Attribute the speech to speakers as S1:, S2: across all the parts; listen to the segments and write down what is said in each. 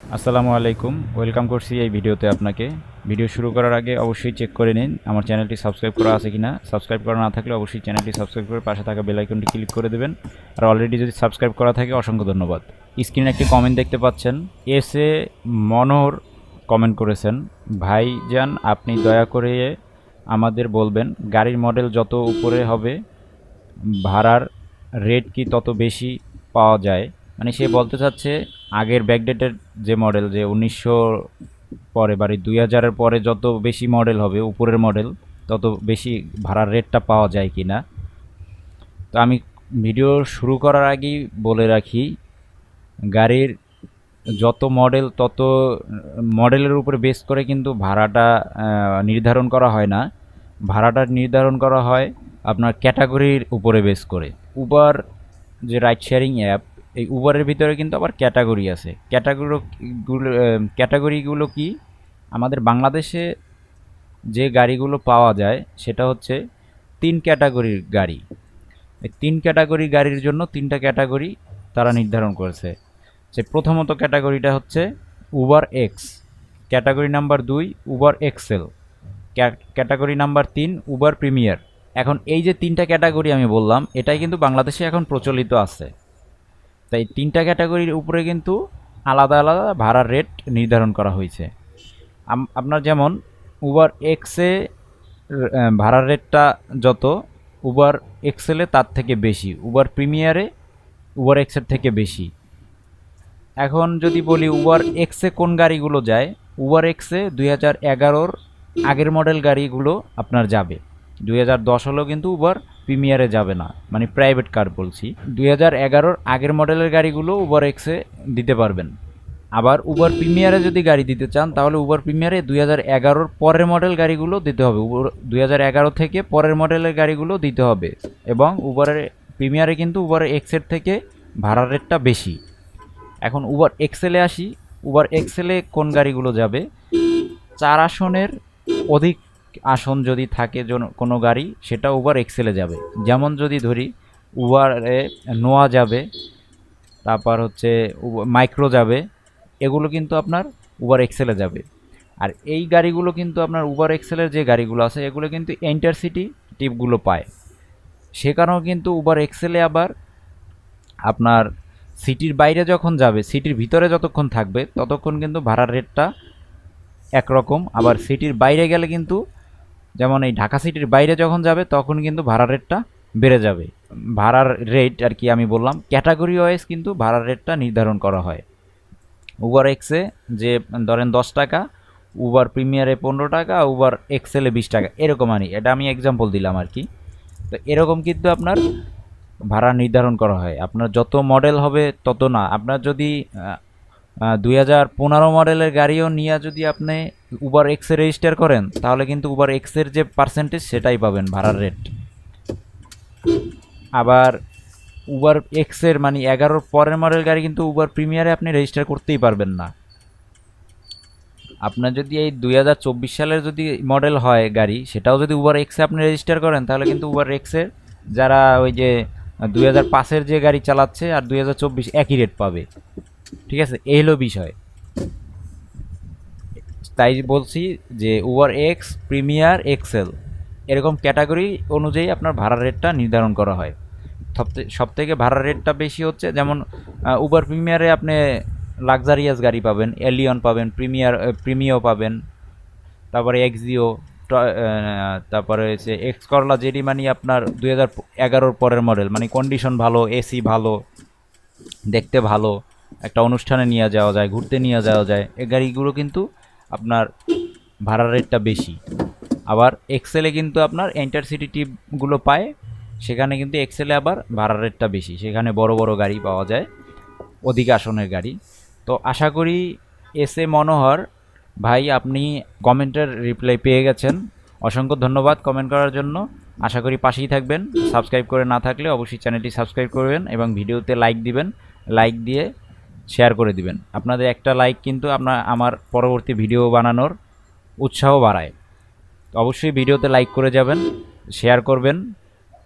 S1: আসসালামু আলাইকুম। ওয়েলকাম করছি এই ভিডিওতে আপনাকে। ভিডিও শুরু করার আগে অবশ্যই চেক করে নিন, আমার চ্যানেলটি সাবস্ক্রাইব করা আছে কিনা। সাবস্ক্রাইব করা না থাকলে অবশ্যই চ্যানেলটি সাবস্ক্রাইব করে পাশে থাকা বেল আইকনটি ক্লিক করে দেবেন। আর অলরেডি যদি সাবস্ক্রাইব করা থাকে, অসংখ্য ধন্যবাদ। স্ক্রিনে একটি কমেন্ট দেখতে পাচ্ছেন। এসে মনোহর কমেন্ট করেছেন, ভাইজান, আপনি দয়া করে আমাদের বলবেন, গাড়ির মডেল যত উপরে হবে, ভাড়ার রেট কি তত বেশি পাওয়া যায়? মানে সে বলতে চাচ্ছে, আগের ব্যাকডেটের যে মডেল যে উনিশশো পরে বাড়ি দুই হাজারের পরে যত বেশি মডেল হবে, উপরের মডেল তত বেশি ভাড়ার রেটটা পাওয়া যায় কি না তো আমি ভিডিও শুরু করার আগেই বলে রাখি, গাড়ির যত মডেল তত মডেলের উপরে বেস করে কিন্তু ভাড়াটা নির্ধারণ করা হয় না। ভাড়াটা নির্ধারণ করা হয় আপনার ক্যাটাগরির উপরে বেস করে। উবার যে রাইড শেয়ারিং অ্যাপ এই উবারের ভিতরে কিন্তু আবার ক্যাটাগরি আছে। ক্যাটাগরিগুলো ক্যাটাগরিগুলো কি? আমাদের বাংলাদেশে যে গাড়িগুলো পাওয়া যায়, সেটা হচ্ছে তিন ক্যাটাগরির গাড়ি। এই তিন ক্যাটাগরির গাড়ির জন্য তিনটা ক্যাটাগরি তারা নির্ধারণ করেছে। যে প্রথমত ক্যাটাগরিটা হচ্ছে উবার এক্স ক্যাটাগরি নাম্বার দুই উবার এক্সেল ক্যাটাগরি নাম্বার তিন উবার প্রিমিয়ার এখন এই যে তিনটা ক্যাটাগরি আমি বললাম, এটাই কিন্তু বাংলাদেশে এখন প্রচলিত আছে। তাই তিনটা ক্যাটাগরির উপরে কিন্তু আলাদা আলাদা ভাড়ার রেট নির্ধারণ করা হয়েছে। আপনার যেমন উবার এক্সে ভাড়ার রেটটা যত উবার এক্সেলে তার থেকে বেশি উবার প্রিমিয়ারে উবার এক্সের থেকে বেশি। এখন যদি বলি উবার এক্সে কোন গাড়িগুলো যায় উবার এক্সে দুই হাজার এগারোর আগের মডেল গাড়িগুলো আপনার যাবে। দুই হাজার দশ হলেও কিন্তু উবার প্রিমিয়ারে যাবে না। মানে প্রাইভেট কার বলছি। দুই হাজার এগারোর আগের মডেলের গাড়িগুলো উবার এক্সে দিতে পারবেন। আবার উবার প্রিমিয়ারে যদি গাড়ি দিতে চান, তাহলে উবার প্রিমিয়ারে দুই হাজার এগারোর পরের মডেল গাড়িগুলো দিতে হবে। দুই হাজার এগারো থেকে পরের মডেলের গাড়িগুলো দিতে হবে। এবং উবারের প্রিমিয়ারে কিন্তু উবার এক্সের থেকে ভাড়া রেটটা বেশি। এখন উবার এক্সেলে আসি। উবার এক্সেলে কোন গাড়িগুলো যাবে? চার আসনের অধিক আসন যদি থাকে কোনো গাড়ি, সেটা উবার এক্সেলে যাবে। যেমন যদি ধরি উবারে নোয়া যাবে, তারপর হচ্ছে মাইক্রো যাবে, এগুলো কিন্তু আপনার উবার এক্সেলে যাবে। আর এই গাড়িগুলো কিন্তু আপনার উবার এক্সেলের যে গাড়িগুলো আছে, এগুলো কিন্তু ইন্টারসিটি টিপগুলো পায়। সে কারণেও কিন্তু উবার এক্সেলে আবার আপনার সিটির বাইরে যখন যাবে, সিটির ভিতরে যতক্ষণ থাকবে, ততক্ষণ কিন্তু ভাড়ার রেটটা একরকম। আবার সিটির বাইরে গেলে কিন্তু যেমন এই ঢাকা সিটির বাইরে যখন যাবে, তখন কিন্তু ভাড়া রেটটা বেড়ে যাবে। ভাড়ার রেট আর কি আমি বললাম ক্যাটাগরি ওয়াইজ কিন্তু ভাড়ার রেটটা নির্ধারণ করা হয়। উবার এক্সে যে, ধরেন দশ টাকা উবার প্রিমিয়ারে পনেরো টাকা উবার এক্সেলে বিশ টাকা, এরকম আনি। এটা আমি এক্সাম্পল দিলাম আর কি। তো এরকম কিন্তু আপনার ভাড়া নির্ধারণ করা হয়। আপনার যত মডেল হবে তত না। আপনার যদি দুই হাজার পনেরো মডেলের গাড়িও নিয়ে যদি আপনি উবার এক্সে রেজিস্টার করেন, তাহলে কিন্তু উবার এক্সের যে পার্সেন্টেজ সেটাই পাবেন ভাড়ার রেট আবার উবার এক্সের মানে এগারোর পরের মডেল গাড়ি কিন্তু উবার প্রিমিয়ারে আপনি রেজিস্টার করতেই পারবেন না। আপনার যদি এই দুই হাজার চব্বিশ সালের যদি মডেল হয় গাড়ি, সেটাও যদি উবার এক্সে আপনি রেজিস্টার করেন, তাহলে কিন্তু উবার এক্সের যারা ওই যে দুই হাজার পাঁচের যে গাড়ি চালাচ্ছে, আর দুই হাজার চব্বিশ একই রেট পাবে। ঠিক আছে? এই হলো বিষয়। তাই বলছি যে উবার এক্স প্রিমিয়ার এক্সেল এরকম ক্যাটাগরি অনুযায়ী আপনার ভাড়ার রেটটা নির্ধারণ করা হয়। সব থেকে ভাড়ার রেটটা বেশি হচ্ছে যেমন উবার প্রিমিয়ারে আপনি লাক্সারিয়াস গাড়ি পাবেন এলিয়ন পাবেন প্রিমিয়ার প্রিমিও পাবেন, তারপরে এক্সিও তারপরে হচ্ছে এক্স করলা যেটি মানে আপনার দুই হাজার এগারোর পরের মডেল মানে কন্ডিশন ভালো এসি ভালো, দেখতে ভালো। একটা অনুষ্ঠানে নিয়ে যাওয়া যায়, ঘুরতে নিয়ে যাওয়া যায় এই গাড়িগুলো কিন্তু আপনার ভাড়া রেটটা বেশি। আবার এক্সেলে কিন্তু আপনার এন্টারসিটি টিপগুলো পায়, সেখানে কিন্তু এক্সেলে আবার ভাড়া রেটটা বেশি। সেখানে বড় বড় গাড়ি পাওয়া যায়, অধিক আসনের গাড়ি। তো আশা করি এস এ মনোহর ভাই আপনি কমেন্টের রিপ্লাই পেয়ে গেছেন। অসংখ্য ধন্যবাদ কমেন্ট করার জন্য। আশা করি পাশেই থাকবেন। সাবস্ক্রাইব করে না থাকলে অবশ্যই চ্যানেলটি সাবস্ক্রাইব করবেন এবং ভিডিওতে লাইক দিবেন। লাইক দিয়ে শেয়ার করে দিবেন। আপনাদের একটা লাইক কিন্তু আপনার, আমার পরবর্তী ভিডিও বানানোর উৎসাহ বাড়ায়। অবশ্যই ভিডিওতে লাইক করে যাবেন শেয়ার করবেন,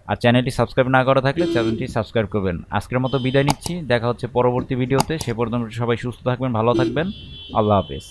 S1: আর চ্যানেলটি সাবস্ক্রাইব না করা থাকলে চ্যানেলটি সাবস্ক্রাইব করবেন। আজকের মতো বিদায় নিচ্ছি, দেখা হচ্ছে পরবর্তী ভিডিওতে সে পর্যন্ত সবাই সুস্থ থাকবেন, ভালো থাকবেন। আল্লাহ হাফেজ।